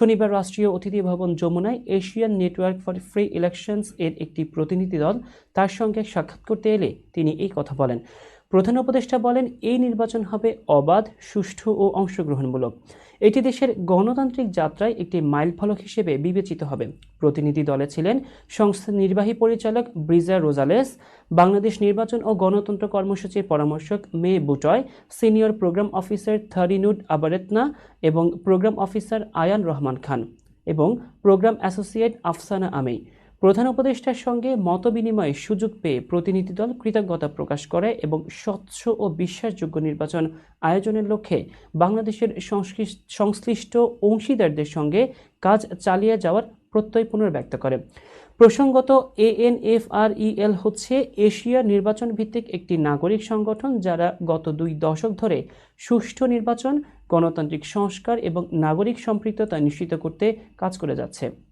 শনিবার রাষ্ট্রীয় অতিথি ভবন যমুনায় Asian network for free elections এর একটি প্রতিনিধি দল তার সঙ্গে সাক্ষাৎ করতে এলে তিনি এই কথা বলেন। প্রধান উপদেষ্টা বলেন, এই নির্বাচন হবে অবাধ, সুষ্ঠু ও অংশগ্রহণমূলক। এটি দেশের গণতান্ত্রিক যাত্রায় একটি মাইলফলক হিসেবে বিবেচিত হবে। প্রতিনিধি দলে ছিলেন সংস্থার নির্বাহী পরিচালক ব্রিজা রোজালেস, বাংলাদেশ নির্বাচন ও গণতন্ত্র কর্মসূচির পরামর্শক মে বুটয়, সিনিয়র প্রোগ্রাম অফিসার থারিনুড আবারেতনা এবং প্রোগ্রাম অফিসার আয়ান রহমান খান এবং প্রোগ্রাম অ্যাসোসিয়েট আফসানা আমেই প্রধান উপদেষ্টার সঙ্গে মতবিনিময়ের সুযোগ পেয়ে প্রতিনিধি দল কৃতজ্ঞতা প্রকাশ করে এবং স্বচ্ছ ও বিশ্বাসযোগ্য নির্বাচন আয়োজনের লক্ষ্যে বাংলাদেশের সংশ্লিষ্ট- অংশীদারদের সঙ্গে কাজ চালিয়ে যাওয়ার প্রত্যয় পুনর্ব্যক্ত করে। প্রসঙ্গত, এএনএফআরইএল হচ্ছে এশিয়া নির্বাচন ভিত্তিক একটি নাগরিক সংগঠন যারা গত দুই দশক ধরে সুষ্ঠু নির্বাচন, গণতান্ত্রিক সংস্কার এবং নাগরিক সম্পৃক্ততা নিশ্চিত করতে কাজ করে যাচ্ছে।